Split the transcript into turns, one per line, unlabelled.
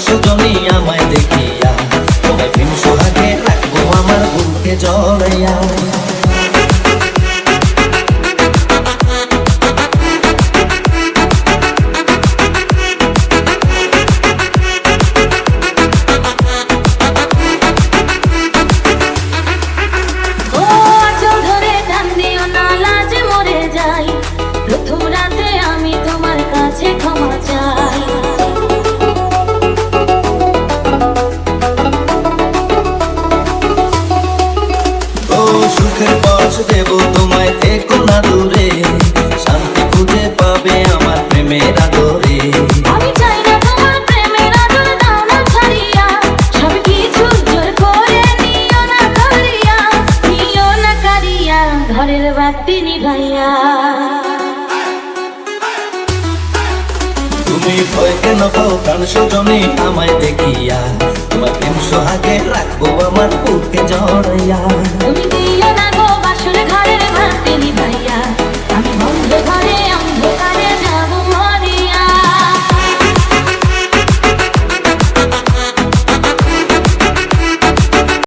সজনী আমায় দেখিয়া। তোমায় প্রেম সোহাগে রাখব আমার বুকে জড়াইয়া। সুখের পথ দেব তোমায় থেকো না দূরে। শান্তি খুঁজে পাবে আমার প্রেমের আদরে।
আমি চাই না তোমার প্রেমের আদর দাও না ছাড়িয়া। সব কিছু জোর করে নিও না করিয়া নিও না কারিয়া ঘরের বাতি নিভাইয়া।
তুমি ভয় কেন পাও প্রাণ সজনী আমায় দেখিয়া? তোমার প্রেম সোহাগে রাখব আমার বুকে জড়াইয়া।